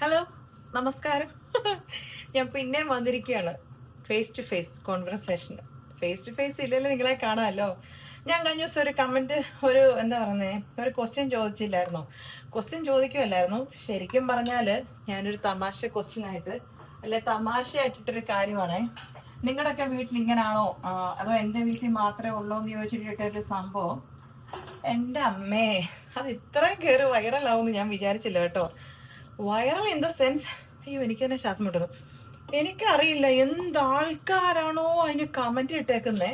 Hello നമസ്കാരം. ഞാൻ പിന്നെയും വന്നിരിക്കുകയാണ്. Face to face conversation face to face ഇല്ലല്ലോ നിങ്ങളെ കാണാമല്ലോ. ഞാൻ കഴിഞ്ഞ ദിവസം ഒരു കമന്റ് ഒരു എന്താ പറയുന്നത് ഒരു ക്വസ്റ്റ്യൻ ചോദിച്ചില്ലായിരുന്നു. ക്വസ്റ്റ്യൻ ചോദിക്കുമല്ലായിരുന്നു ശരിക്കും പറഞ്ഞാൽ ഞാനൊരു തമാശ ക്വസ്റ്റ്യൻ ആയിട്ട് അല്ലെ തമാശയായിട്ടിട്ടൊരു കാര്യമാണേ. നിങ്ങളുടെയൊക്കെ വീട്ടിൽ ഇങ്ങനാണോ അതോ എന്റെ വീട്ടിൽ മാത്രമേ ഉള്ളൂ എന്ന് ചോദിച്ചിട്ടൊരു സംഭവം? എന്റെ അമ്മേ അത് ഇത്രയും കയറി വൈറലാവും ഞാൻ വിചാരിച്ചില്ല കേട്ടോ. വൈറൽ ഇൻ ദ സെൻസ് അയ്യോ എനിക്ക് തന്നെ ശ്വാസം മുട്ടുന്നു. എനിക്കറിയില്ല എന്ത് ആൾക്കാരാണോ അതിന് കമന്റ് ഇട്ടേക്കുന്നേ.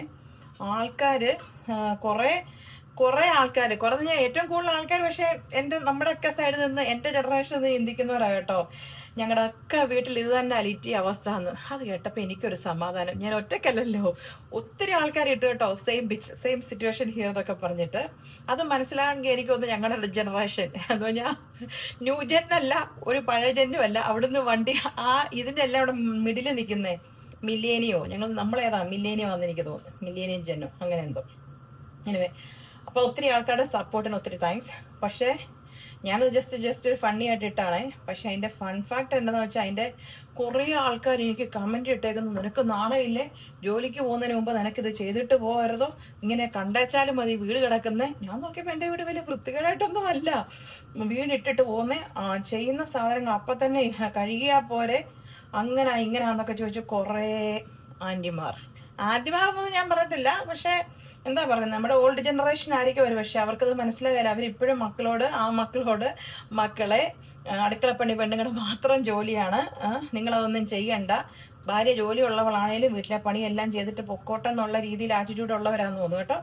ആൾക്കാര് കുറേ കുറേ ആൾക്കാർ കുറഞ്ഞ ഏറ്റവും കൂടുതൽ ആൾക്കാർ പക്ഷേ എന്റെ നമ്മുടെയൊക്കെ സൈഡിൽ നിന്ന് എന്റെ ജനറേഷൻ നിന്ന് ചിന്തിക്കുന്നവരാ കേട്ടോ. ഞങ്ങളുടെ ഒക്കെ വീട്ടിൽ ഇത് തന്നെ അലിറ്റി അവസ്ഥ എന്ന് അത് കേട്ടപ്പോൾ എനിക്കൊരു സമാധാനം. ഞാൻ ഒറ്റക്കല്ലല്ലോ ഒത്തിരി ആൾക്കാർ ഇട്ട് കേട്ടോ. Same pitch same situation here എന്നൊക്കെ പറഞ്ഞിട്ട്. അത് മനസ്സിലാകണമെങ്കിൽ എനിക്കൊന്ന് ഞങ്ങളുടെ ജനറേഷൻ എന്ന് പറഞ്ഞാൽ ന്യൂ ജെന്നല്ല ഒരു പഴയ ജെന്നുമല്ല അവിടുന്ന് വണ്ടി ആ ഇതിന്റെ എല്ലാം അവിടെ മിഡിൽ നിൽക്കുന്നേ മില്ലേനിയോ ഞങ്ങൾ നമ്മളേതാ? മില്ലേനിയോ ആണെന്ന് എനിക്ക് തോന്നുന്നു. മില്ലേനിയം ജെന്നോ അങ്ങനെ എന്തോ. എനിവേ അപ്പോൾ ഒത്തിരി ആൾക്കാരുടെ സപ്പോർട്ടിന് ഒത്തിരി താങ്ക്സ് പക്ഷേ ഞാനത് ജസ്റ്റ് ജസ്റ്റ് ഒരു ഫണ്ണി ആയിട്ട് ഇട്ടാണേ പക്ഷെ അതിന്റെ ഫൺ ഫാക്ട് എന്താണെന്ന് വെച്ചാൽ അതിന്റെ കുറേ ആൾക്കാർ എനിക്ക് കമന്റ് ഇട്ടേക്കുന്നു. നിനക്ക് നാണമില്ലേ ജോലിക്ക് പോകുന്നതിന് മുമ്പ് നിനക്കിത് ചെയ്തിട്ട് പോകരുതോ? ഇങ്ങനെ കണ്ടേച്ചാലും മതി വീട് കിടക്കുന്നേ. ഞാൻ നോക്കിയപ്പോൾ എന്റെ വീട് വലിയ വൃത്തികേടായിട്ടൊന്നും അല്ല. വീട് ഇട്ടിട്ട് ആ, ചെയ്യുന്ന സാധനങ്ങൾ അപ്പം തന്നെ കഴുകിയാൽ പോരെ. അങ്ങനെ ഇങ്ങനാന്നൊക്കെ ചോദിച്ചു കുറേ ആന്റിമാർ. ആന്റിമാർ എന്നൊന്നും ഞാൻ പറയത്തില്ല പക്ഷേ എന്താ പറയുന്നത്? നമ്മുടെ ഓൾഡ് ജനറേഷൻ ആയിരിക്കും അവർ പക്ഷെ അവർക്കത് മനസ്സിലാകില്ല അവരിപ്പോഴും മക്കളോട് ആ മക്കളോട് മക്കളെ അടുക്കള അടുക്കളപ്പണി പെണ്ണുങ്ങളുടെ മാത്രം ജോലിയാണ്. നിങ്ങളതൊന്നും ചെയ്യണ്ട. ഭാര്യ ജോലി ഉള്ളവളാണേലും വീട്ടിലെ പണിയെല്ലാം ചെയ്തിട്ട് പൊക്കോട്ടെ എന്നുള്ള രീതിയിൽ ആറ്റിറ്റ്യൂഡ് ഉള്ളവരാന്ന് തോന്നുന്നു കേട്ടോ.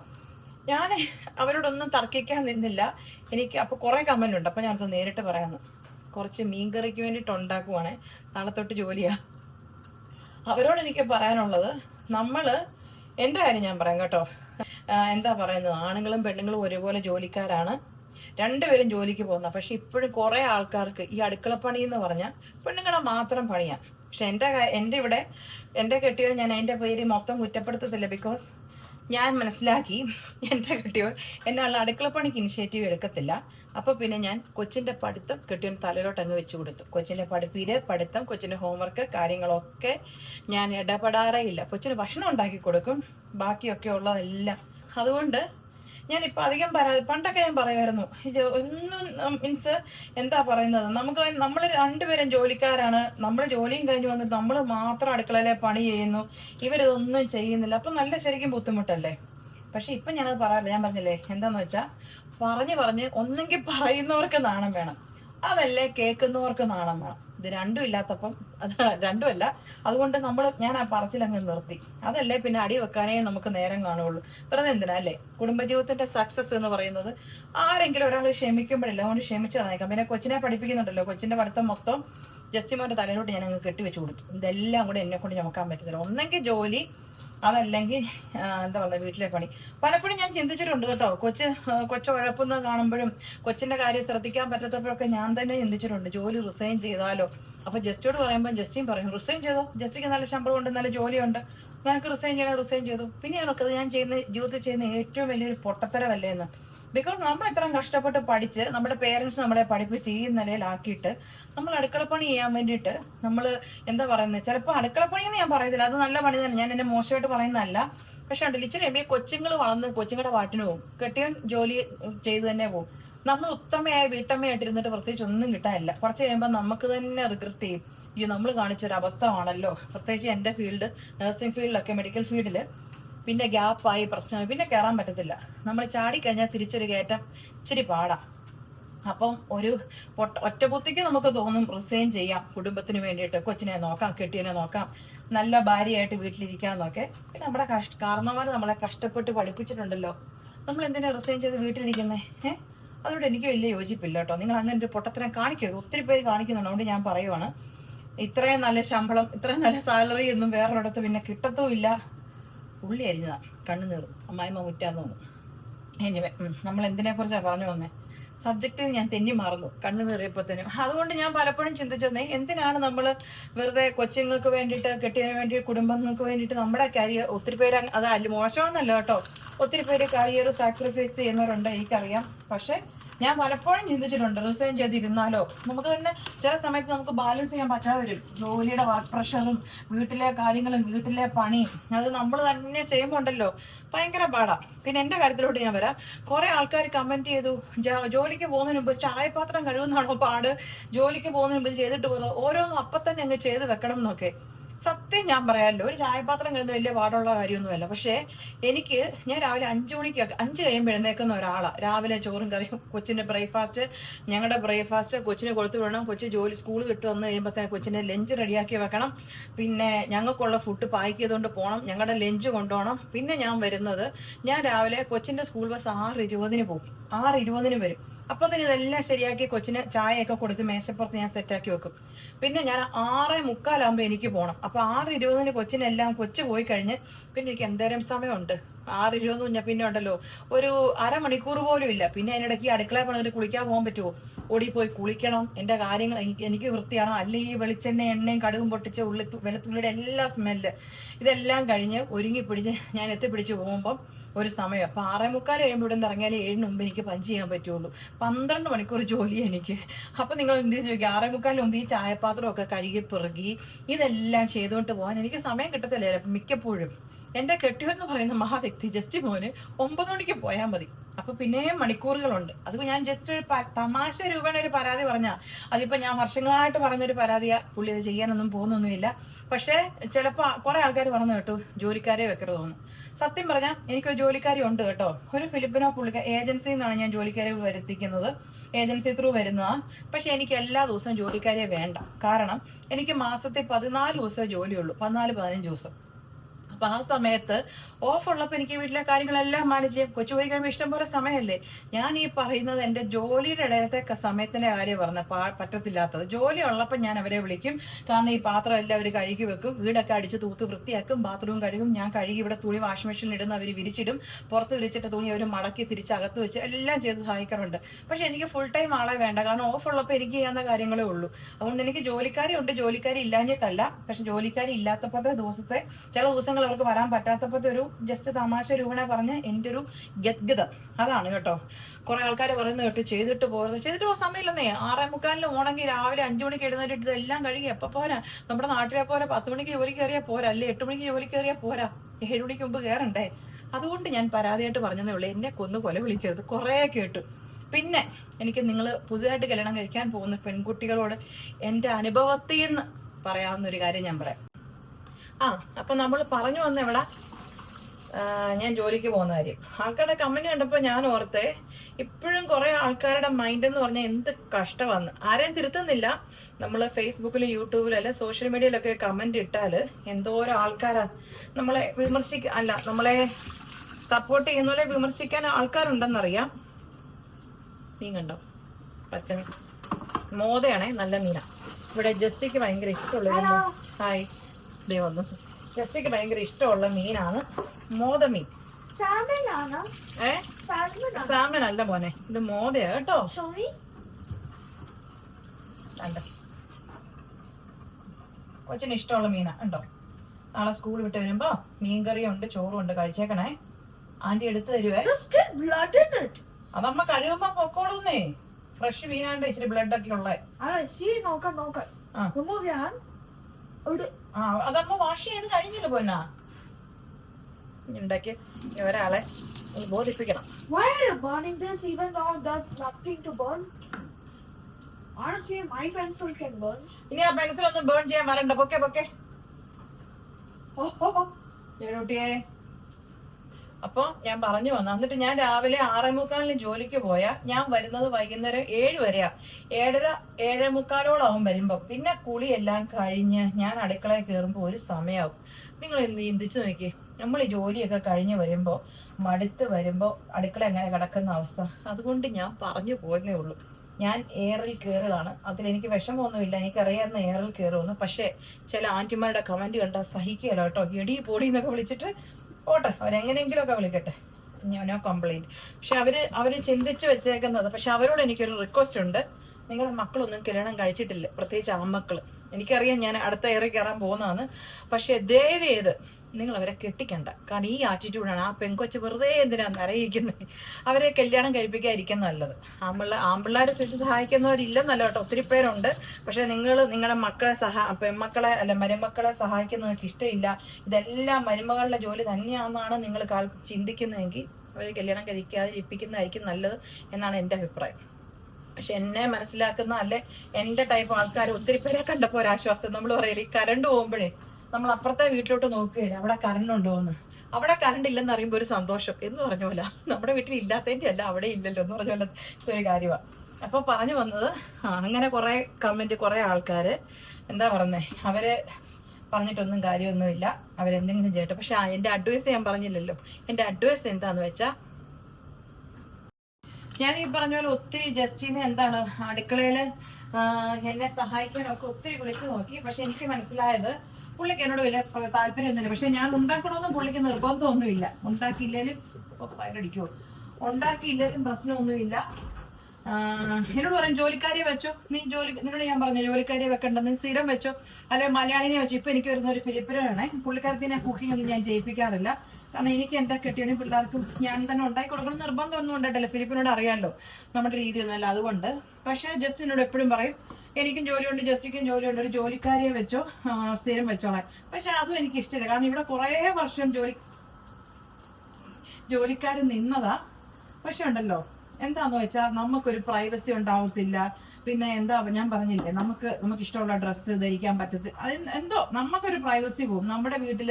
ഞാൻ അവരോടൊന്നും തർക്കിക്കാൻ നിന്നില്ല. എനിക്ക് അപ്പോൾ കുറേ കമന്റ് ഉണ്ട്. അപ്പോൾ ഞാനത് നേരിട്ട് പറയാമെന്ന് കുറച്ച് മീൻകറിക്ക് വേണ്ടിയിട്ട് ഉണ്ടാക്കുവാണേ. നാളെ തൊട്ട് ജോലിയാ. അവരോട് എനിക്ക് പറയാനുള്ളത് നമ്മൾ എന്റെ കാര്യം ഞാൻ പറയാം കേട്ടോ. എന്താ പറയുന്നത്? ആണുങ്ങളും പെണ്ണുങ്ങളും ഒരുപോലെ ജോലിക്കാരാണ്. രണ്ടുപേരും ജോലിക്ക് പോകുന്ന. പക്ഷെ ഇപ്പോഴും കുറേ ആൾക്കാർക്ക് ഈ അടുക്കള പണി എന്ന് പറഞ്ഞാൽ പെണ്ണുങ്ങളെ മാത്രം പണിയാ. പക്ഷെ എന്റെ എന്റെ എന്റെ ഇവിടെ എന്റെ കെട്ടിയവർ ഞാൻ അതിന്റെ പേര് മൊത്തം കുറ്റപ്പെടുത്തത്തില്ല ബിക്കോസ് ഞാൻ മനസ്സിലാക്കി എന്റെ കെട്ടിയവർ അടുക്കള അടുക്കളപ്പണിക്ക് ഇനിഷ്യേറ്റീവ് എടുക്കത്തില്ല. അപ്പോൾ പിന്നെ ഞാൻ കൊച്ചിന്റെ പഠിത്തം കെട്ടിയവൻ തലയിലോട്ട് അങ്ങ് വെച്ച് കൊടുത്തു. കൊച്ചിന്റെ പഠിപ്പീര് പഠിത്തം കൊച്ചിന്റെ ഹോംവർക്ക് കാര്യങ്ങളൊക്കെ ഞാൻ ഇടപെടാറേ ഇല്ല. കൊച്ചിന് ഭക്ഷണം ഉണ്ടാക്കി കൊടുക്കും. ബാക്കിയൊക്കെ ഉള്ളതെല്ലാം. അതുകൊണ്ട് ഞാനിപ്പോൾ അധികം പറയാതെ പണ്ടൊക്കെ ഞാൻ പറയുമായിരുന്നു ഒന്നും മീൻസ് എന്താ പറയുന്നത്? നമുക്ക് നമ്മൾ രണ്ടുപേരും ജോലിക്കാരാണ്. നമ്മൾ ജോലിയും കഴിഞ്ഞ് വന്നിട്ട് നമ്മൾ മാത്രം അടുക്കളയിലെ പണി ചെയ്യുന്നു. ഇവരിതൊന്നും ചെയ്യുന്നില്ല. അപ്പം നല്ല ശരിക്കും ബുദ്ധിമുട്ടല്ലേ? പക്ഷെ ഇപ്പം ഞാനത് പറയാറില്ല. ഞാൻ പറഞ്ഞില്ലേ എന്താന്ന് വെച്ചാൽ പറഞ്ഞ് പറഞ്ഞ് ഒന്നെങ്കിൽ പറയുന്നവർക്ക് നാണം വേണം. അതല്ലേ കേൾക്കുന്നവർക്ക് നാണം വേണം. ഇത് രണ്ടും ഇല്ലാത്തപ്പം രണ്ടുമല്ല. അതുകൊണ്ട് നമ്മൾ ഞാൻ ആ പറച്ചിലങ്ങ് നിർത്തി. അതല്ലേ പിന്നെ അടി വെക്കാനേ നമുക്ക് നേരം കാണുള്ളൂ. വെറുതെ എന്തിനാ അല്ലേ? കുടുംബജീവിതത്തിന്റെ സക്സസ് എന്ന് പറയുന്നത് ആരെങ്കിലും ഒരാൾ ക്ഷമിക്കുമ്പോഴല്ല അതുകൊണ്ട് ക്ഷമിച്ച് പിന്നെ കൊച്ചിനെ പഠിപ്പിക്കുന്നുണ്ടല്ലോ. കൊച്ചിന്റെ പഠിത്തം മൊത്തം ജസ്റ്റിമാരുടെ തലയിലോട്ട് ഞാൻ അങ്ങ് കെട്ടിവെച്ച് കൊടുത്തു. ഇതെല്ലാം കൂടെ എന്നെ കൊണ്ട് ചുമക്കാൻ പറ്റത്തില്ല. ഒന്നെങ്കിൽ ജോലി അതല്ലെങ്കിൽ എന്താ പറയുക വീട്ടിലെ പണി. പലപ്പോഴും ഞാൻ ചിന്തിച്ചിട്ടുണ്ട് കേട്ടോ കൊച്ച് കൊച്ച ഉഴപ്പുന്ന കാണുമ്പോഴും കൊച്ചിന്റെ കാര്യം ശ്രദ്ധിക്കാൻ പറ്റാത്തപ്പോഴൊക്കെ ഞാൻ തന്നെ ചിന്തിച്ചിട്ടുണ്ട് ജോലി റിസൈൻ ചെയ്താലോ? അപ്പൊ ജസ്റ്റിയോട് പറയുമ്പോൾ ജസ്റ്റിയും പറയും റിസൈൻ ചെയ്തോ? ജസ്റ്റിക്ക് നല്ല ശമ്പളം ഉണ്ട് നല്ല ജോലിയുണ്ട്. നിനക്ക് റിസൈൻ ചെയ്യണം റിസൈൻ ചെയ്തു. പിന്നെ ഞാനൊക്കെ ഞാൻ ചെയ്യുന്ന ജീവിതത്തിൽ ചെയ്യുന്ന ഏറ്റവും വലിയൊരു പൊട്ടത്തരമല്ലേ എന്ന്? ബിക്കോസ് നമ്മൾ ഇത്രയും കഷ്ടപ്പെട്ട് പഠിച്ച് നമ്മുടെ പേരൻസ് നമ്മളെ പഠിപ്പിച്ച് ഈ നിലയിലാക്കിയിട്ട് നമ്മൾ അടുക്കളപ്പണി ചെയ്യാൻ വേണ്ടിയിട്ട് നമ്മൾ എന്താ പറയുന്നത് ചിലപ്പോൾ അടുക്കളപ്പണി എന്ന് ഞാൻ പറയത്തില്ല. അത് നല്ല പണി തന്നെ. ഞാൻ എന്നെ മോശമായിട്ട് പറയുന്നതല്ല. പക്ഷെ ഉണ്ടല്ലോ ഇച്ചിരി എബി കൊച്ചുങ്ങൾ വളർന്ന് കൊച്ചുങ്ങളുടെ പാട്ടിന് പോകും കെട്ടിയൻ ജോലി ചെയ്ത് തന്നെ പോകും നമ്മൾ ഉത്തമയായ വീട്ടമ്മയായിട്ടിരുന്നിട്ട് പ്രത്യേകിച്ച് ഒന്നും കിട്ടാനില്ല. കുറച്ച് കഴിയുമ്പോൾ നമുക്ക് തന്നെ റിഗ്രറ്റ് ചെയ്യും. ഈ നമ്മൾ കാണിച്ചൊരു അബദ്ധമാണല്ലോ പ്രത്യേകിച്ച് എന്റെ ഫീൽഡ് നഴ്സിംഗ് ഫീൽഡിലൊക്കെ മെഡിക്കൽ ഫീൽഡിൽ പിന്നെ ഗ്യാപ്പായി പ്രശ്നമായി. പിന്നെ കയറാൻ പറ്റത്തില്ല. നമ്മൾ ചാടിക്കഴിഞ്ഞാൽ തിരിച്ചൊരു കയറ്റം ഇച്ചിരി പാടാം. അപ്പം ഒരു പൊട്ട ഒറ്റബുദ്ധിക്ക് നമുക്ക് തോന്നും റിസൈൻ ചെയ്യാം. കുടുംബത്തിന് വേണ്ടിയിട്ട് കൊച്ചിനെ നോക്കാം കെട്ടിയനെ നോക്കാം. നല്ല ഭാര്യയായിട്ട് വീട്ടിലിരിക്കാമെന്നൊക്കെ പിന്നെ നമ്മുടെ കഷ്ട കാരണവന്മാർ നമ്മളെ കഷ്ടപ്പെട്ട് പഠിപ്പിച്ചിട്ടുണ്ടല്ലോ. നമ്മൾ എന്തിനാ റിസൈൻ ചെയ്ത് വീട്ടിലിരിക്കുന്നേ? ഏഹ് അതുകൊണ്ട് എനിക്ക് വലിയ യോജിപ്പില്ല കേട്ടോ. നിങ്ങൾ അങ്ങനെ ഒരു പൊട്ടത്തരം കാണിക്കരുത്. ഒത്തിരി പേര് കാണിക്കുന്നുണ്ട്. അതുകൊണ്ട് ഞാൻ പറയുവാണ്. ഇത്രയും നല്ല ശമ്പളം ഇത്രയും നല്ല സാലറി ഒന്നും വേറൊരിടത്ത് പിന്നെ കിട്ടത്തുമില്ല. ഉള്ളി അരിഞ്ഞതാ കണ്ണു നീറും അമ്മായിമ്മ മുറ്റാന്ന് തോന്നുന്നു എനിവേ നമ്മൾ എന്തിനെ കുറിച്ചാണ് പറഞ്ഞു വന്നേ? സബ്ജക്റ്റ് ഞാൻ തെന്നി മാറുന്നു കണ്ണു നീറിയപ്പോഴത്തേനും അതുകൊണ്ട് ഞാൻ പലപ്പോഴും ചിന്തിച്ചതേ എന്തിനാണ് നമ്മൾ വെറുതെ കൊച്ചുങ്ങൾക്ക് വേണ്ടിയിട്ട് കെട്ടിയതിന് വേണ്ടി കുടുംബങ്ങൾക്ക് വേണ്ടിയിട്ട് നമ്മുടെ കരിയർ ഒത്തിരി പേര് അത് മോശമെന്നല്ല കേട്ടോ. ഒത്തിരി പേര് കരിയർ സാക്രിഫൈസ് ചെയ്യുന്നവരുണ്ട് എനിക്കറിയാം. പക്ഷേ ഞാൻ പലപ്പോഴും ചിന്തിച്ചിട്ടുണ്ട് റിസൈൻ ചെയ്തിരുന്നാലോ? നമുക്ക് തന്നെ ചില സമയത്ത് നമുക്ക് ബാലൻസ് ചെയ്യാൻ പറ്റാതെ വരും. ജോലിയുടെ വർക്ക് പ്രഷറും വീട്ടിലെ കാര്യങ്ങളും വീട്ടിലെ പണിയും അത് നമ്മൾ തന്നെ ചെയ്യുമ്പോൾ ഉണ്ടല്ലോ ഭയങ്കര പാടാ. പിന്നെ എന്റെ കാര്യത്തിലോട്ട് ഞാൻ വരാം. കുറെ ആൾക്കാർ കമന്റ് ചെയ്തു ജോലിക്ക് പോകുന്നതിന് മുമ്പ് ചായപാത്രം കഴുകുന്നതാണോ പാട്? ജോലിക്ക് പോകുന്നതിന് മുമ്പ് ചെയ്തിട്ട് പോകുന്നത് ഓരോന്നും അപ്പം തന്നെ അങ്ങ് ചെയ്ത് വെക്കണം എന്നൊക്കെ. സത്യം ഞാൻ പറയാമല്ലോ ഒരു ചായപാത്രം കിടന്ന് വലിയ പാടുള്ള കാര്യമൊന്നുമല്ല. പക്ഷേ എനിക്ക് ഞാൻ രാവിലെ അഞ്ചു മണിക്ക് അഞ്ച് കഴിയുമ്പോൾ എഴുന്നേക്കുന്ന ഒരാളാണ് രാവിലെ ചോറും കറിയും കൊച്ചിന്റെ ബ്രേക്ക്ഫാസ്റ്റ് ഞങ്ങളുടെ ബ്രേക്ക്ഫാസ്റ്റ് കൊച്ചിനെ കൊടുത്തു വിടണം. കൊച്ചു ജോലി സ്കൂൾ വിട്ട് വന്ന് കഴിയുമ്പോഴത്തേന് കൊച്ചിന്റെ ലഞ്ച് റെഡിയാക്കി വെക്കണം. പിന്നെ ഞങ്ങൾക്കുള്ള ഫുഡ് പാക്ക് ചെയ്തുകൊണ്ട് പോകണം ഞങ്ങളുടെ ലഞ്ച് കൊണ്ടുപോകണം. പിന്നെ ഞാൻ വരുന്നത് ഞാൻ രാവിലെ കൊച്ചിന്റെ സ്കൂൾ ബസ് ആറ് ഇരുപതിന് പോകും. ആറ് ഇരുപതിന് വരും. അപ്പോൾ തന്നെ ഇതെല്ലാം ശരിയാക്കി കൊച്ചിന് ചായയൊക്കെ കൊടുത്ത് മേശപ്പുറത്ത് ഞാൻ സെറ്റാക്കി വെക്കും. പിന്നെ ഞാൻ ആറ് മുക്കാലാകുമ്പോൾ എനിക്ക് പോകണം അപ്പോൾ ആറ് ഇരുപതിന് കൊച്ചിനെല്ലാം കൊച്ചു പോയി കഴിഞ്ഞ് പിന്നെ എനിക്ക് എന്തേരം സമയമുണ്ട്? ആറ് ഇരുപത് കഴിഞ്ഞാൽ പിന്നെ ഉണ്ടല്ലോ. ഒരു അരമണിക്കൂർ പോലും ഇല്ല. പിന്നെ അതിനിടയ്ക്ക് അടുക്കള പണിതിട്ട് കുളിക്കാൻ പോകാൻ പറ്റുമോ ഓടിപ്പോയി കുളിക്കണം. എന്റെ കാര്യങ്ങൾ എനിക്ക് വൃത്തിയാണോ. അല്ലെങ്കിൽ വെളിച്ചെണ്ണ എണ്ണയും കടുകും പൊട്ടിച്ച് ഉള്ളി വെളുത്തുള്ളിയുടെ എല്ലാ സ്മെല്ല് ഇതെല്ലാം കഴിഞ്ഞ് ഒരുങ്ങി പിടിച്ച് ഞാൻ എത്തിപ്പിടിച്ച് പോകുമ്പം ഒരു സമയം. അപ്പൊ ആറേ മുക്കാൽ കഴിയുമ്പോൾ ഇവിടെ നിന്ന് ഇറങ്ങിയാൽ ഏഴിന് മുമ്പ് എനിക്ക് പഞ്ച് ചെയ്യാൻ പറ്റുള്ളൂ. പന്ത്രണ്ട് മണിക്കൂർ ജോലി എനിക്ക്. അപ്പൊ നിങ്ങൾ എന്ത് ചോദിക്കുക? ആറേ മുക്കാലിന് മുമ്പ് ഈ ചായപാത്രമൊക്കെ കഴുകി പിറകി ഇതെല്ലാം ചെയ്തുകൊണ്ട് പോകാൻ എനിക്ക് സമയം കിട്ടത്തില്ല മിക്കപ്പോഴും. എന്റെ കെട്ടിയോ എന്ന് പറയുന്ന മഹാവ്യക്തി ജസ്റ്റ് മോന് ഒമ്പത് മണിക്ക് പോയാൽ മതി. അപ്പൊ പിന്നെയും മണിക്കൂറുകളുണ്ട്. അതിപ്പോ ഞാൻ ജസ്റ്റ് ഒരു തമാശ രൂപേണ ഒരു പരാതി പറഞ്ഞാ അതിപ്പോ ഞാൻ വർഷങ്ങളായിട്ട് പറഞ്ഞൊരു പരാതിയാ പുള്ളി അത് ചെയ്യാനൊന്നും പോകുന്നൊന്നുമില്ല. പക്ഷേ ചിലപ്പോൾ കുറെ ആൾക്കാർ പറഞ്ഞു കേട്ടു ജോലിക്കാരെ വെക്കരുതോന്ന് സത്യം പറഞ്ഞാൽ എനിക്കൊരു ജോലിക്കാരി ഉണ്ട് കേട്ടോ. ഒരു ഫിലിപ്പിനോ പുള്ളിക്ക ഏജൻസിയിൽ നിന്നാണ് ഞാൻ ജോലിക്കാരെ വരുത്തിക്കുന്നത്. ഏജൻസി ത്രൂ വരുന്നതാ. പക്ഷെ എനിക്ക് എല്ലാ ദിവസവും ജോലിക്കാരെ വേണ്ട. കാരണം എനിക്ക് മാസത്തെ പതിനാല് ദിവസമേ ജോലിയുള്ളൂ. പതിനാല് പതിനഞ്ച് ദിവസം. അപ്പൊ ആ സമയത്ത് ഓഫ് ഉള്ളപ്പോൾ എനിക്ക് വീട്ടിലെ കാര്യങ്ങളെല്ലാം മാനേജ് ചെയ്യാം കൊച്ചു പോയി കഴിയുമ്പോൾ ഇഷ്ടം പോലെ സമയമല്ലേ ഞാൻ ഈ പറയുന്നത് എന്റെ ജോലിയുടെ ഇടയിലത്തെ സമയത്തിന്റെ കാര്യം പറഞ്ഞ പറ്റത്തില്ലാത്തത്. ജോലി ഉള്ളപ്പോൾ ഞാൻ അവരെ വിളിക്കും. കാരണം ഈ പാത്രം എല്ലാം അവർ കഴുകി വെക്കും. വീടൊക്കെ അടിച്ച് തൂത്ത് വൃത്തിയാക്കും. ബാത്റൂം കഴുകും. ഞാൻ കഴുകി ഇവിടെ തുണി വാഷിംഗ് മെഷീനിൽ ഇടുന്ന അവർ വിരിച്ചിടും. പുറത്ത് വിരിച്ചിട്ട് തുണി അവർ മടക്കി തിരിച്ച് അകത്ത് വെച്ച് എല്ലാം ചെയ്ത് സഹായിക്കാറുണ്ട്. പക്ഷെ എനിക്ക് ഫുൾ ടൈം ആളെ വേണ്ട. കാരണം ഓഫ് ഉള്ളപ്പോൾ എനിക്ക് ചെയ്യാവുന്ന കാര്യങ്ങളേ ഉള്ളൂ. അതുകൊണ്ട് എനിക്ക് ജോലിക്കാരി ഉണ്ട്. ജോലിക്കാരി ഇല്ലാഞ്ഞിട്ടല്ല പക്ഷെ ജോലിക്കാരി ഇല്ലാത്തപ്പോഴത്തെ ദിവസത്തെ ചില ദിവസങ്ങൾ അവർക്ക് വരാൻ പറ്റാത്തപ്പോഴത്തെ ഒരു ജസ്റ്റ് തമാശ രൂപണ പറഞ്ഞ എന്റെ ഒരു ഗദ്ഗത അതാണ് കേട്ടോ. കുറെ ആൾക്കാർ പറയുന്നത് കേട്ടോ ചെയ്തിട്ട് പോകരുത് ചെയ്തിട്ട് പോകാൻ സമയമില്ലെന്നേ. ആറേ മുക്കാലിന് പോകണമെങ്കിൽ രാവിലെ അഞ്ചു മണിക്ക് എഴുന്നേറ്റിട്ട് ഇതെല്ലാം കഴുകി എപ്പോൾ പോരാ? നമ്മുടെ നാട്ടിലെ പോലെ പത്ത് മണിക്ക് ജോലി കയറിയാൽ പോരാ? അല്ലെ? എട്ട് മണിക്ക് ജോലി കയറിയാൽ പോരാ? ഏഴ് മണിക്ക് മുമ്പ് കയറണ്ടേ? അതുകൊണ്ട് ഞാൻ പരാതിയായിട്ട് പറഞ്ഞതേ ഉള്ളൂ. എന്നെ കൊന്ന് കൊല വിളിക്കരുത്. കുറേ കേട്ടു. പിന്നെ എനിക്ക് നിങ്ങൾ പുതുതായിട്ട് കല്യാണം കഴിക്കാൻ പോകുന്ന പെൺകുട്ടികളോട് എന്റെ അനുഭവത്തിൽ നിന്ന് പറയാവുന്ന ഒരു കാര്യം ഞാൻ പറയാം. ആ അപ്പൊ നമ്മൾ പറഞ്ഞു വന്ന ഇവിടെ ഞാൻ ജോലിക്ക് പോകുന്ന കാര്യം. ആൾക്കാരുടെ കമന്റ് കണ്ടപ്പോൾ ഞാൻ ഓർത്തേ ഇപ്പോഴും കുറേ ആൾക്കാരുടെ മൈൻഡ് എന്ന് പറഞ്ഞാൽ എന്ത് കഷ്ടമാണ് ആരെയും തിരുത്തുന്നില്ല. നമ്മൾ ഫേസ്ബുക്കിൽ യൂട്യൂബിൽ അല്ലെ സോഷ്യൽ മീഡിയയിലൊക്കെ കമന്റ് ഇട്ടാൽ എന്തോരം ആൾക്കാരാ നമ്മളെ വിമർശിക്ക അല്ല നമ്മളെ സപ്പോർട്ട് ചെയ്യുന്നവരെ വിമർശിക്കാൻ ആൾക്കാരുണ്ടെന്നറിയാം. മീൻ കണ്ടോ? പച്ചമീൻ. മോതയാണേ നല്ല മീനാ. ഇവിടെ ജസ്റ്റിക്ക് ഭയങ്കര ഇഷ്ടമുള്ള ഹായ് ദേ വന്നു. ജസ്റ്റിക്ക് ഭയങ്കര ഇഷ്ടമുള്ള മീനാണ്. മോതമീൻ. Anna. ഏ? സാമൻ അല്ല മോനെ ഇത് മോദയാ കേട്ടോ. കൊച്ചിന് ഇഷ്ടമുള്ള മീനാ ഉണ്ടോ നാളെ സ്കൂൾ വിട്ട് വരുമ്പോ മീൻകറിയും ഉണ്ട് ചോറും ഉണ്ട് കഴിച്ചേക്കണേ. ആന്റി എടുത്തു തരുവേ. അതമ്മ കഴിയുമ്പോ പൊക്കോളൂന്നേ. ഫ്രഷ് മീനാണ്ട് ഇച്ചിരി ബ്ലഡ് ഒക്കെ ഉള്ളേ. നോക്കാം നോക്കാം. അതമ്മ വാഷ് ചെയ്ത് കഴിഞ്ഞില്ല പോന്നാ ഉണ്ടാക്കി ഒരാളെ ബോധിപ്പിക്കണം Why are you burning this even though there's nothing to burn? Honestly, my pencil can burn. ഇനി ആ പെൻസിൽ ഒന്ന് ബേൺ ചെയ്യാൻ വരണ്ട പൊക്കെ പൊക്കെ Oh, oh, oh. ജയനൂട്ടിയെ അപ്പൊ ഞാൻ പറഞ്ഞു വന്നു. എന്നിട്ട് ഞാൻ രാവിലെ ആറേ മുക്കാലിന് ജോലിക്ക് പോയാ ഞാൻ വരുന്നത് വൈകുന്നേരം ഏഴ് വരെയാ. ഏഴര ഏഴേ മുക്കാലോളാവും വരുമ്പോ. പിന്നെ കുളിയെല്ലാം കഴിഞ്ഞ് ഞാൻ അടുക്കളയിൽ കയറുമ്പോൾ ഒരു സമയാവും. നിങ്ങൾ ചിന്തിച്ചു നോക്കി നമ്മൾ ഈ ജോലിയൊക്കെ കഴിഞ്ഞ് വരുമ്പോ മടുത്ത് വരുമ്പോ അടുക്കള എങ്ങനെ കിടക്കുന്ന അവസ്ഥ? അതുകൊണ്ട് ഞാൻ പറഞ്ഞു പോയതേ ഉള്ളൂ. ഞാൻ എയറിൽ കയറിയതാണ് അതിലെനിക്ക് വിഷമമൊന്നുമില്ല. എനിക്കറിയാവുന്ന എയറിൽ കയറുമെന്ന് പക്ഷേ ചില ആന്റിമാരുടെ കമന്റ് കണ്ടാൽ സഹിക്കുകയല്ലോ കേട്ടോ. എടി പൊടി എന്നൊക്കെ വിളിച്ചിട്ട് പോട്ടെ അവരെങ്ങനെയെങ്കിലുമൊക്കെ വിളിക്കട്ടെ. നോ കംപ്ലൈന്റ് പക്ഷെ അവർ അവർ ചിന്തിച്ച് വെച്ചേക്കുന്നത് പക്ഷെ അവരോട് എനിക്കൊരു റിക്വസ്റ്റ് ഉണ്ട്. നിങ്ങളുടെ മക്കളൊന്നും കല്യാണം കഴിച്ചിട്ടില്ല പ്രത്യേകിച്ച് ആൺമക്കൾ. എനിക്കറിയാം ഞാൻ അടുത്ത ഏറി കയറാൻ പോകുന്നതാണ്. പക്ഷെ ദയവേത് നിങ്ങൾ അവരെ കെട്ടിക്കണ്ട. കാരണം ഈ ആറ്റിറ്റ്യൂഡാണ് ആ പെങ്കൊച്ച് വെറുതെ എന്തിനാ നരയിക്കുന്നത് അവരെ കല്യാണം കഴിപ്പിക്കാതിരിക്കുന്ന നല്ലത്. ആമ്പിള്ള ആമ്പിള്ളേരെ സൃഷ്ടി സഹായിക്കുന്നവരില്ലെന്നല്ല കേട്ടോ. ഒത്തിരി പേരുണ്ട്. പക്ഷെ നിങ്ങൾ നിങ്ങളുടെ മക്കളെ സഹാ പെൺമക്കളെ അല്ല മരുമക്കളെ സഹായിക്കുന്നവർക്ക് ഇഷ്ടമില്ല. ഇതെല്ലാം മരുമകളുടെ ജോലി തന്നെയാണെന്നാണ് നിങ്ങൾ കാൽ ചിന്തിക്കുന്നതെങ്കിൽ അവരെ കല്യാണം കഴിക്കാതിരിപ്പിക്കുന്നതായിരിക്കും നല്ലത് എന്നാണ് എന്റെ അഭിപ്രായം. പക്ഷെ എന്നെ മനസ്സിലാക്കുന്ന അല്ലെ എന്റെ ടൈപ്പ് ആൾക്കാർ ഒത്തിരി പേരെ കണ്ടപ്പോ ഒരാശ്വാസം. നമ്മൾ പറയില്ല ഈ കരണ്ട് പോകുമ്പോഴേ നമ്മൾ അപ്പുറത്തെ വീട്ടിലോട്ട് നോക്കുകയില്ല അവിടെ കറണ്ട് ഉണ്ടോ എന്ന്? അവിടെ കറണ്ട് ഇല്ലെന്ന് അറിയുമ്പോൾ ഒരു സന്തോഷം. എന്ന് പറഞ്ഞ പോലെ നമ്മുടെ വീട്ടിൽ ഇല്ലാത്തതിന്റെ അല്ല അവിടെ ഇല്ലല്ലോ എന്ന് പറഞ്ഞ പോലെ ഒരു കാര്യമാണ് അപ്പൊ പറഞ്ഞു വന്നത് അങ്ങനെ കുറെ കമന്റ് കുറെ ആൾക്കാര് എന്താ പറഞ്ഞേ അവർ പറഞ്ഞിട്ടൊന്നും കാര്യമൊന്നുമില്ല. അവരെന്തെങ്കിലും ചെയ്യട്ടെ. പക്ഷെ എന്റെ അഡ്വൈസ് ഞാൻ പറഞ്ഞില്ലല്ലോ. എന്റെ അഡ്വൈസ് എന്താന്ന് വെച്ചാ ഞാൻ ഈ പറഞ്ഞ പോലെ ഒത്തിരി ജസ്റ്റിനെ എന്താണ് അടുക്കളയിൽ എന്നെ സഹായിക്കാനൊക്കെ ഒത്തിരി വിളിച്ചു നോക്കി. പക്ഷെ എനിക്ക് മനസ്സിലായത് പുള്ളിക്ക് എന്നോട് വലിയ താല്പര്യം താല്പര്യമൊന്നുമില്ല. പക്ഷെ ഞാൻ ഉണ്ടാക്കണമെന്നും പുള്ളിക്ക് നിർബന്ധമൊന്നുമില്ല. ഉണ്ടാക്കിയില്ലേലും ഫയറടിക്കുമോ ഉണ്ടാക്കിയില്ലേലും പ്രശ്നമൊന്നുമില്ല. എന്നോട് പറയും ജോലിക്കാരിയെ വെച്ചോ? നീ ജോലി നിന്നോട് ഞാൻ പറഞ്ഞു ജോലിക്കാരിയെ വെക്കണ്ട നീ സ്ഥിരം വെച്ചോ? അല്ലെ മലയാളിനെ വെച്ചോ? ഇപ്പൊ എനിക്ക് വരുന്ന ഒരു ഫിലിപ്പിനാണ് പുള്ളിക്കാരത്തിനെ കുക്കിംഗ് ഒന്നും ഞാൻ ചെയ്യിപ്പിക്കാറില്ല. കാരണം എനിക്ക് എന്താ കെട്ടിയണി പിള്ളേർക്കും ഞാൻ തന്നെ ഉണ്ടാക്കി കൊടുക്കണം നിർബന്ധമൊന്നും ഉണ്ടായിട്ടില്ല ഫിലിപ്പിനോട് അറിയാമല്ലോ നമ്മുടെ രീതിയൊന്നുമല്ല. അതുകൊണ്ട് പക്ഷേ ജസ്റ്റ് എന്നോട് എപ്പോഴും പറയും എനിക്കും ജോലിയുണ്ട് ജസ്റ്റിക്കും ജോലിയുണ്ട് ഒരു ജോലിക്കാരിയെ വെച്ചോ സ്ഥിരം വെച്ചോളെ പക്ഷെ അതും എനിക്ക് ഇഷ്ടമില്ല കാരണം ഇവിടെ കുറേ വർഷം ജോലി ജോലിക്കാരൻ നിന്നതാ. പക്ഷെ ഉണ്ടല്ലോ എന്താന്ന് വെച്ചാൽ നമുക്കൊരു പ്രൈവസി ഉണ്ടാവത്തില്ല. പിന്നെ എന്താ ഞാൻ പറഞ്ഞില്ലേ നമുക്ക് നമുക്ക് ഇഷ്ടമുള്ള ഡ്രസ്സ് ധരിക്കാൻ പറ്റത്ത് അത് എന്തോ നമുക്കൊരു പ്രൈവസി പോകും നമ്മുടെ വീട്ടിൽ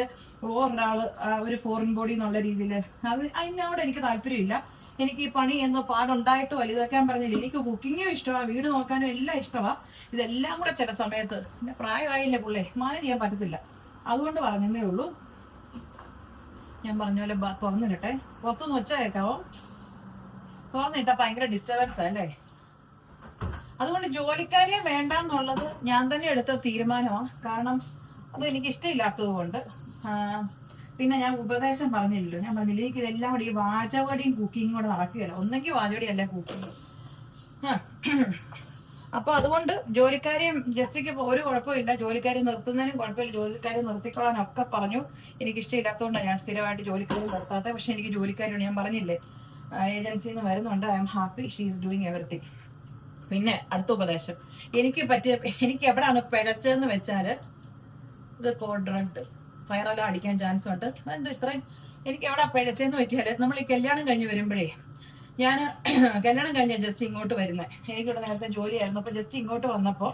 ഒരാൾ ഒരു ഫോറിൻ ബോഡി എന്നുള്ള രീതിയിൽ അത് അതിനോട് എനിക്ക് താല്പര്യമില്ല. എനിക്ക് ഈ പണി എന്തോ പാടുണ്ടായിട്ട് വലുതാക്കാൻ പറഞ്ഞില്ല എനിക്ക് കുക്കിങ്ങും ഇഷ്ടമാണ് വീട് നോക്കാനും എല്ലാം ഇഷ്ടമാണ് ഇതെല്ലാം കൂടെ ചില സമയത്ത് പിന്നെ പ്രായമായില്ലേ പുള്ളേ മാനേജ് ചെയ്യാൻ പറ്റത്തില്ല. അതുകൊണ്ട് പറഞ്ഞതേ ഉള്ളൂ. ഞാൻ പറഞ്ഞ പോലെ ബ- തുറന്നിട്ടെ പുറത്തുനിന്ന് ഒച്ച കേൾക്കാവോ തുറന്നിട്ട ഭയങ്കര ഡിസ്റ്റർബൻസ് അല്ലേ? അതുകൊണ്ട് ജോലിക്കാരിയെ വേണ്ട എന്നുള്ളത് ഞാൻ തന്നെ എടുത്ത തീരുമാനമാണ് കാരണം അത് എനിക്ക് ഇഷ്ടമില്ലാത്തത് കൊണ്ട് പിന്നെ ഞാൻ ഉപദേശം പറഞ്ഞില്ലല്ലോ. ഞാൻ പറഞ്ഞില്ല എനിക്ക് ഇതെല്ലാം കൂടി ഈ വാചവടിയും കുക്കിങ്ങും കൂടെ നടക്കുകയല്ല. ഒന്നെങ്കിൽ വാചവടി അല്ല കുക്കിങ് അപ്പൊ അതുകൊണ്ട് ജോലിക്കാരെയും ജസ്റ്റിക്ക് ഒരു കുഴപ്പമില്ല. ജോലിക്കാരെ നിർത്തുന്നതിനും കുഴപ്പമില്ല. ജോലിക്കാരെ നിർത്തിക്കൊള്ളാനും ഒക്കെ പറഞ്ഞു. എനിക്ക് ഇഷ്ടമില്ലാത്തതുകൊണ്ടാണ് ഞാൻ സ്ഥിരമായിട്ട് ജോലിക്കാരെ നിർത്താത്തത്. പക്ഷെ എനിക്ക് ജോലിക്കാരോട് ഞാൻ പറഞ്ഞില്ലേ ഏജൻസിയിൽ നിന്ന് വരുന്നുണ്ട്. I am happy. She is doing everything. പിന്നെ അടുത്ത ഉപദേശം. എനിക്ക് പറ്റിയ എനിക്ക് എവിടെയാണ് പിഴച്ചതെന്ന് വെച്ചാൽ ഇത് കോഡ്രണ്ട് ഫയറെല്ലാം അടിക്കാൻ ചാൻസ് ഉണ്ട്. അതെന്തോ ഇത്രയും? എനിക്ക് എവിടെ പിഴച്ചതെന്ന് വെച്ചാൽ നമ്മൾ ഈ കല്യാണം കഴിഞ്ഞ് വരുമ്പോഴേ ഞാൻ കല്യാണം കഴിഞ്ഞ ജസ്റ്റ് ഇങ്ങോട്ട് വരുന്നത് എനിക്കിവിടെ നേരത്തെ ജോലിയായിരുന്നു. അപ്പൊ ജസ്റ്റ് ഇങ്ങോട്ട് വന്നപ്പോൾ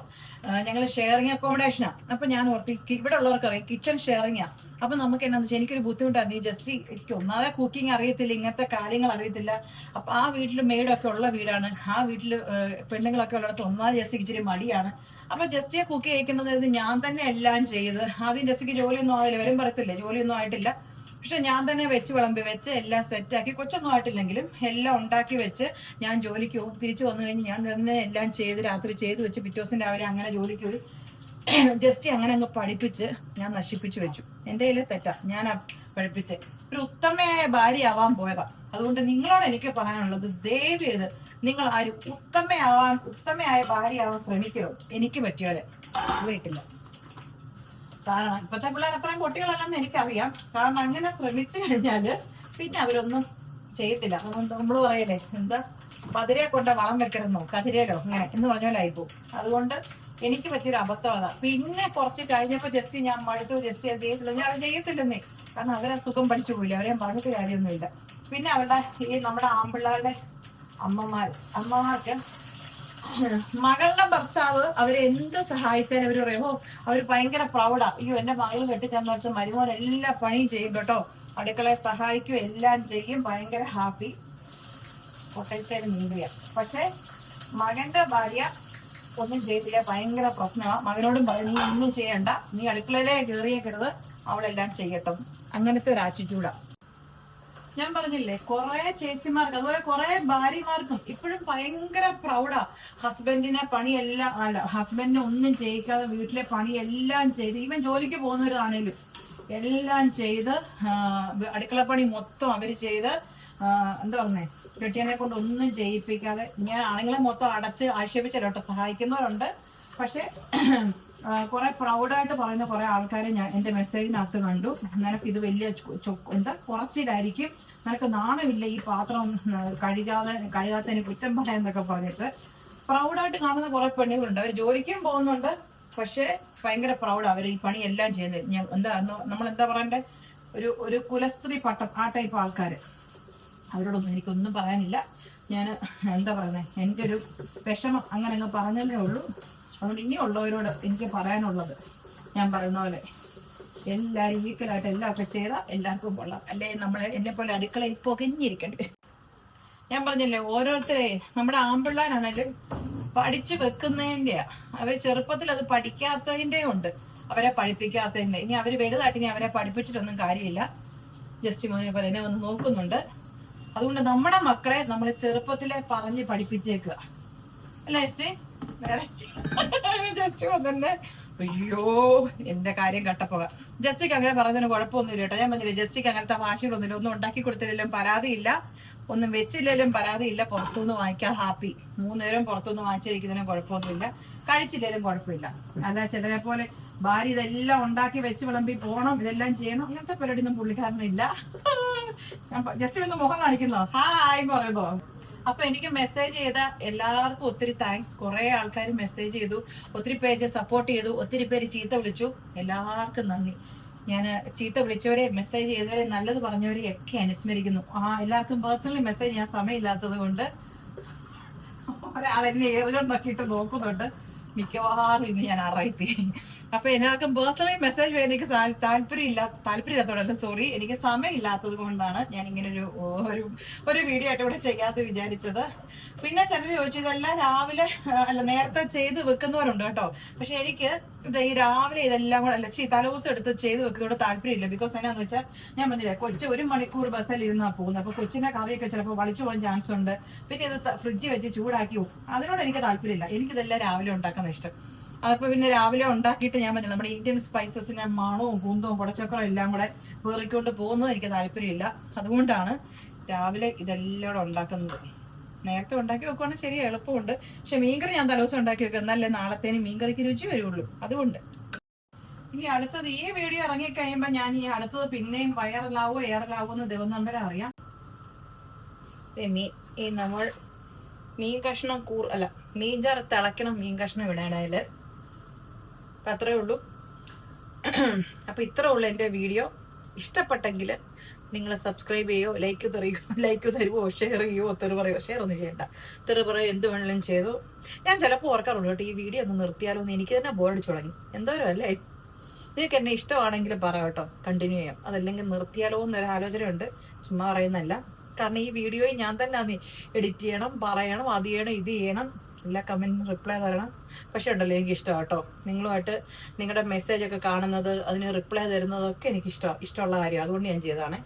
ഞങ്ങൾ ഷെയറിങ് അക്കോമഡേഷനാണ് അപ്പൊ ഞാൻ ഓർത്ത് ഇവിടെ ഉള്ളവർക്ക് അറിയാം കിച്ചൺ ആണ് അപ്പൊ നമുക്ക് എന്നാന്ന് വെച്ചാൽ എനിക്കൊരു ബുദ്ധിമുട്ടായിരുന്നു ഈ ജസ്റ്റ് എനിക്ക് ഒന്നാതെ കുക്കിംഗ് അറിയത്തില്ല ഇങ്ങനത്തെ കാര്യങ്ങൾ അറിയത്തില്ല. അപ്പൊ ആ വീട്ടിൽ മെയ്ഡൊക്കെ ഉള്ള വീടാണ്. ആ വീട്ടിൽ പെണ്ണുങ്ങളൊക്കെ ഉള്ളിടത്ത് ഒന്നാമത് ജസ്റ്റ് ഇച്ചിരി മടിയാണ്. അപ്പൊ ജസ്റ്റിയെ കുക്ക് ചെയ്യിക്കേണ്ടത് ഞാൻ തന്നെ എല്ലാം ചെയ്ത് ആദ്യം ജസ്റ്റിക്ക് ജോലിയൊന്നും ആയില്ല. വരും പറയത്തില്ല ജോലിയൊന്നും ആയിട്ടില്ല. പക്ഷെ ഞാൻ തന്നെ വെച്ച് വിളമ്പി വെച്ച് എല്ലാം സെറ്റാക്കി കൊച്ചൊന്നും ആയിട്ടില്ലെങ്കിലും എല്ലാം ഉണ്ടാക്കി വെച്ച് ഞാൻ ജോലിക്ക് പോകും തിരിച്ചു വന്നു കഴിഞ്ഞ് ഞാൻ തന്നെ എല്ലാം ചെയ്ത് രാത്രി ചെയ്ത് വെച്ച് പിറ്റേ ദിവസം രാവിലെ അങ്ങനെ ജോലിക്ക് പോയി ജസ്റ്റ് അങ്ങനെ അങ്ങ് പഠിപ്പിച്ച് ഞാൻ നശിപ്പിച്ചു വെച്ചു. എന്റെ കയ്യിൽ തെറ്റാ. ഞാൻ പഠിപ്പിച്ച്. ഒരു ഉത്തമയായ ഭാര്യയാവാൻ പോയതാ. അതുകൊണ്ട് നിങ്ങളോട് എനിക്ക് പറയാനുള്ളത് ദയവ് ചെയ്ത് നിങ്ങൾ ആരും ഉത്തമയാവാൻ ഉത്തമയായ ഭാര്യയാവാൻ ശ്രമിക്കരുത്. എനിക്ക് പറ്റിയാൽ വീട്ടില്ല കാരണം ഇപ്പത്തെ പിള്ളേർ അത്രയും കുട്ടികളല്ലെന്ന് എനിക്കറിയാം. കാരണം അങ്ങനെ ശ്രമിച്ചു കഴിഞ്ഞാൽ പിന്നെ അവരൊന്നും ചെയ്യത്തില്ല. നമ്മൾ പറയലേ എന്താ? പതിരെ കൊണ്ട വളം വെക്കരുന്നോ? കതിരയിലോ അങ്ങനെ എന്ന് പറഞ്ഞ പോകും അതുകൊണ്ട് എനിക്ക് പറ്റിയൊരു അബദ്ധമാണ് പിന്നെ കുറച്ച് കഴിഞ്ഞപ്പോ ജസ്റ്റ് ഞാൻ മടുത്തു ജസ്റ്റ് ഞാൻ ചെയ്യത്തില്ല. ഞാൻ അവർ ചെയ്യത്തില്ലെന്നേ. കാരണം അവരെ സുഖം പഠിച്ചു പോയില്ല. അവരെ പറഞ്ഞിട്ട് കാര്യമൊന്നുമില്ല. പിന്നെ അവരുടെ ഈ നമ്മുടെ ആമ്പിള്ളേരുടെ അമ്മമാർ അമ്മമാർക്ക് മകളുടെ ഭർത്താവ് അവരെ എന്ത് സഹായിച്ചാലും അവർ പറയുമോ അവർ ഭയങ്കര പ്രൗഡാ അയ്യോ എന്റെ മകൾ കെട്ടിച്ചേർന്നിടത്ത് മരുമോൻ എല്ലാ പണിയും ചെയ്യും കേട്ടോ. അടുക്കളയെ സഹായിക്കും എല്ലാം ചെയ്യും. ഭയങ്കര ഹാപ്പി പൊട്ടൻഷ്യൽ നീന്തിയ പക്ഷെ മകന്റെ ഭാര്യ ഒന്നും ചെയ്തില്ല. ഭയങ്കര പ്രശ്നമാണ് മകനോടും നീ ഒന്നും ചെയ്യണ്ട. നീ അടുക്കളയിലേ കയറിയേക്കരുത് അവളെല്ലാം ചെയ്യട്ടും. അങ്ങനത്തെ ഒരു ആറ്റിറ്റ്യൂഡാ ഞാൻ പറഞ്ഞില്ലേ കുറെ ചേച്ചിമാർക്ക് അതുപോലെ കുറെ ഭാര്യമാർക്കും ഇപ്പോഴും ഭയങ്കര പ്രൗഡാ. ഹസ്ബൻഡിനെ പണിയെല്ലാം അല്ല ഹസ്ബൻഡിനെ ഒന്നും ചെയ്യിക്കാതെ വീട്ടിലെ പണിയെല്ലാം ചെയ്ത് ഈവൻ ജോലിക്ക് പോകുന്നവരാണേലും എല്ലാം ചെയ്ത് അടുക്കളപ്പണി അടുക്കള പണി മൊത്തം അവർ ചെയ്ത് എന്താ പറഞ്ഞേ കെട്ടിയനെ കൊണ്ട് ഒന്നും ചെയ്യിപ്പിക്കാതെ ഞാൻ ആണുങ്ങളെ മൊത്തം അടച്ച് ആക്ഷേപിച്ചല്ലോട്ടോ സഹായിക്കുന്നവരുണ്ട്. പക്ഷെ കുറെ പ്രൗഡായിട്ട് പറയുന്ന കുറെ ആൾക്കാരെ ഞാൻ എന്റെ മെസ്സേജിനകത്ത് കണ്ടു. നിനക്ക് ഇത് വലിയ എന്താ കുറച്ചിലായിരിക്കും. നിനക്ക് നാണമില്ല ഈ പാത്രം കഴുകാതെ കഴുകാത്തതിന് കുറ്റം പറയാന്നൊക്കെ പറഞ്ഞിട്ട്. പ്രൗഡായിട്ട് കാണുന്ന കുറെ പെണ്ണുങ്ങളുണ്ട്. അവർ ജോലിക്കും പോകുന്നുണ്ട്. പക്ഷെ ഭയങ്കര പ്രൗഡ്. അവർ ഈ പണി എല്ലാം ചെയ്യുന്നത് ഞാൻ എന്താ നമ്മൾ എന്താ പറയണ്ടേ? ഒരു ഒരു കുലസ്ത്രീ പട്ടം ആ ടൈപ്പ് ആൾക്കാര്. അവരോടൊന്നും എനിക്കൊന്നും പറയാനില്ല. ഞാൻ എന്താ പറയുന്നത് എന്റെ ഒരു വിഷമം അങ്ങനെ അങ്ങ് പറഞ്ഞതേ ഉള്ളൂ. അതുകൊണ്ട് ഇനിയുള്ളവരോട് എനിക്ക് പറയാനുള്ളത് ഞാൻ പറയുന്ന പോലെ എല്ലാവരും ഈക്വലായിട്ട് എല്ലാം ഒക്കെ ചെയ്താൽ എല്ലാവർക്കും കൊള്ളാം. അല്ലേ? നമ്മളെ എന്നെ പോലെ അടുക്കളയിൽ പൊകഞ്ഞിരിക്കണ്ടേ? ഞാൻ പറഞ്ഞില്ലേ ഓരോരുത്തരെ നമ്മുടെ ആമ്പിള്ളാരാണെങ്കിലും പഠിച്ചു വെക്കുന്നതിന്റെയാ. അവർ ചെറുപ്പത്തിൽ അത് പഠിക്കാത്തതിന്റെ ഉണ്ട്. അവരെ പഠിപ്പിക്കാത്തതിന്റെ. ഇനി അവർ വലുതായിട്ട് ഇനി അവരെ പഠിപ്പിച്ചിട്ടൊന്നും കാര്യമില്ല. ജസ്റ്റ് മോനെ പോലെ എന്നെ വന്ന് നോക്കുന്നുണ്ട്. അതുകൊണ്ട് നമ്മുടെ മക്കളെ നമ്മൾ ചെറുപ്പത്തിലെ പറഞ്ഞ് പഠിപ്പിച്ചേക്കുക. അല്ലേ ജസ്റ്റ് വേറെ? വന്നെ അയ്യോ എന്റെ കാര്യം കട്ടപ്പുക ജസ്റ്റിക്ക് അങ്ങനെ പറഞ്ഞതിന് കുഴപ്പമൊന്നുമില്ല കേട്ടോ. ഞാൻ പറഞ്ഞില്ല ജസ്റ്റിക്ക് അങ്ങനത്തെ വാശികളൊന്നുമില്ല. ഒന്നും ഉണ്ടാക്കി കൊടുത്തില്ലെങ്കിലും പരാതിയില്ല. ഒന്നും വെച്ചില്ലെങ്കിലും പരാതിയില്ല. പുറത്തുനിന്ന് വാങ്ങിക്കാൻ ഹാപ്പി. മൂന്നുപേരും പുറത്തുനിന്ന് വാങ്ങിച്ചു കഴിക്കുന്നതിനും കുഴപ്പമൊന്നുമില്ല. കഴിച്ചില്ലെങ്കിലും കുഴപ്പമില്ല. അല്ല ചിലരെ പോലെ ഭാര്യ ഇതെല്ലാം ഉണ്ടാക്കി വെച്ച് വിളമ്പി പോണം ഇതെല്ലാം ചെയ്യണം. ഇങ്ങനത്തെ പരിപാടിയൊന്നും പുള്ളിക്കാരനില്ല. ജസ്റ്റ് ഒന്ന് മുഖം കാണിക്കുന്നോ? ഹായ് പറയുമ്പോ. അപ്പൊ എനിക്ക് മെസ്സേജ് ചെയ്ത എല്ലാവർക്കും ഒത്തിരി താങ്ക്സ് കുറെ ആൾക്കാർ മെസ്സേജ് ചെയ്തു ഒത്തിരി പേര് സപ്പോർട്ട് ചെയ്തു ഒത്തിരി പേര് ചീത്ത വിളിച്ചു. എല്ലാവർക്കും നന്ദി. ഞാൻ ചീത്ത വിളിച്ചവരെ മെസ്സേജ് ചെയ്തവരെ നല്ലത് പറഞ്ഞവരെ ഒക്കെ അനുസ്മരിക്കുന്നു. ആ എല്ലാവർക്കും പേഴ്സണലി മെസ്സേജ് ചെയ്യാൻ സമയമില്ലാത്തത് കൊണ്ട് ഒരാളെന്നെ ഏറുകൊണ്ടൊക്കെ നോക്കിയിട്ട് നോക്കുന്നുണ്ട്. മിക്കവാറും ഇന്ന് ഞാൻ അറിയിപ്പി അപ്പൊ എല്ലാവർക്കും പേഴ്സണലി മെസ്സേജ് വരാൻ എനിക്ക്. താല്പര്യമില്ല താല്പര്യമില്ലാത്തതല്ല സോറി എനിക്ക് സമയമില്ലാത്തത് കൊണ്ടാണ് ഞാൻ ഇങ്ങനെ ഒരു ഒരു ഒരു വീഡിയോ ആയിട്ട് ഇവിടെ ചെയ്യാതെ വിചാരിച്ചത്. പിന്നെ ചിലർ ചോദിച്ചതെല്ലാം രാവിലെ അല്ല നേരത്തെ ചെയ്ത് വെക്കുന്നവരുണ്ട് കേട്ടോ. പക്ഷെ എനിക്ക് ഈ രാവിലെ ഇതെല്ലാം കൂടെ അല്ല ചീ തലേദിവസം എടുത്ത് ചെയ്ത് വെക്കുന്നതോട് താല്പര്യമില്ല. ബിക്കോസ് എന്നാന്ന് വെച്ചാൽ ഞാൻ പറഞ്ഞില്ലേ കൊച്ചു ഒരു മണിക്കൂർ ബസ്സിൽ ഇരുന്നാ പോകുന്നത്. അപ്പൊ കൊച്ചിന്റെ കറിയൊക്കെ ചിലപ്പോൾ വളിച്ചു പോകാൻ ചാൻസ് ഉണ്ട്. പിന്നെ ഇത് ഫ്രിഡ്ജിൽ വെച്ച് ചൂടാക്കി പോകും അതിനോട് എനിക്ക് താല്പര്യമില്ല. എനിക്കിതെല്ലാം രാവിലെ ഉണ്ടാക്കുന്ന ഇഷ്ടം. അതപ്പോ പിന്നെ രാവിലെ ഉണ്ടാക്കിയിട്ട് ഞാൻ പറഞ്ഞു നമ്മുടെ ഇന്ത്യൻ ഞാൻ മണവും കുന്തവും കുടച്ചക്കറും എല്ലാം കൂടെ വേറിക്കൊണ്ട് പോകുന്നത് എനിക്ക് താല്പര്യമില്ല. അതുകൊണ്ടാണ് രാവിലെ ഇതെല്ലാം കൂടെ ഉണ്ടാക്കുന്നത്. നേരത്തെ ഉണ്ടാക്കി വെക്കുവാണെങ്കിൽ ശരി എളുപ്പമുണ്ട്. പക്ഷെ മീൻകറി ഞാൻ തലേദിവസം ഉണ്ടാക്കി വെക്കും. എന്നാലേ നാളത്തേന് മീൻകറിക്ക് രുചി വരുള്ളൂ. അതുകൊണ്ട്. ഇനി അടുത്തത് ഈ വീഡിയോ ഇറങ്ങി കഴിയുമ്പോൾ ഞാൻ ഈ അടുത്തത് പിന്നെയും വൈറലാവോ എയറലാവോ എന്ന് ദൈവം നമ്പരെ അറിയാം. ഈ നമ്മൾ മീൻ കഷ്ണം കൂർ അല്ല മീൻ ചാറ് തിളക്കണം മീൻ കഷ്ണം ഇടാനായാൽ അപ്പം അത്രയേ ഉള്ളൂ അപ്പോൾ ഇത്രേ ഉള്ളൂ എന്റെ വീഡിയോ. ഇഷ്ടപ്പെട്ടെങ്കിൽ നിങ്ങൾ സബ്സ്ക്രൈബ് ചെയ്യോ ലൈക്ക് തെറിയോ ലൈക്ക് തരുമോ ഷെയർ ചെയ്യുമോ തെറി പറയോ ഷെയർ ഒന്നും ചെയ്യണ്ട. തെറി പറയോ എന്ത് വേണമെങ്കിലും ചെയ്തു. ഞാൻ ചിലപ്പോൾ ഓർക്കാറുള്ളൂ കേട്ടോ ഈ വീഡിയോ ഒന്ന് നിർത്തിയാലോ എന്ന് എനിക്ക് തന്നെ ബോറടിച്ചു തുടങ്ങി. എന്തോരം അല്ലേ? നിങ്ങൾക്ക് എന്നെ ഇഷ്ടമാണെങ്കിൽ പറ കേട്ടോ കണ്ടിന്യൂ ചെയ്യാം. അതല്ലെങ്കിൽ നിർത്തിയാലോ എന്നൊരു ആലോചനയുണ്ട്. ചുമ്മാ പറയുന്നല്ല കാരണം ഈ വീഡിയോയിൽ ഞാൻ തന്നെ എഡിറ്റ് ചെയ്യണം പറയണം അത് ചെയ്യണം ഇത് ചെയ്യണം. എല്ലാ കമന്റിനും റിപ്ലൈ തരണം. പക്ഷെ ഉണ്ടല്ലോ എനിക്ക് ഇഷ്ടമാണ് കേട്ടോ. നിങ്ങളുമായിട്ട് നിങ്ങളുടെ മെസ്സേജ് ഒക്കെ കാണുന്നത് അതിന് റിപ്ലൈ തരുന്നതൊക്കെ എനിക്ക് ഇഷ്ടമാണ് ഇഷ്ടമുള്ള കാര്യം. അതുകൊണ്ട് ഞാൻ ചെയ്തതാണ്.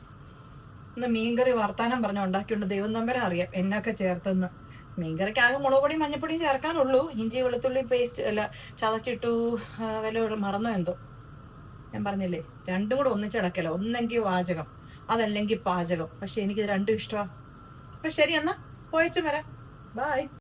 ഇന്ന് മീൻകറി വർത്താനം പറഞ്ഞ് ഉണ്ടാക്കിയുണ്ട് ദൈവം നമ്പരെ അറിയാം. എന്നൊക്കെ ചേർത്തെന്ന്. മീൻകറിക്ക് ആകെ മുളക് പൊടിയും മഞ്ഞപ്പൊടിയും ചേർക്കാനുള്ളൂ. ഇഞ്ചി വെളുത്തുള്ളി പേസ്റ്റ് അല്ല ചതച്ചിട്ടു ആ, വല്ല മറന്നോ എന്തോ. ഞാൻ പറഞ്ഞില്ലേ രണ്ടും കൂടെ ഒന്നിച്ചടക്കല ഒന്നെങ്കിൽ വാചകം അതല്ലെങ്കിൽ പാചകം. പക്ഷെ എനിക്കിത് രണ്ടും ഇഷ്ടമാണ് അപ്പൊ ശരി എന്നാ. പോയച്ചു വരാം. ബായ്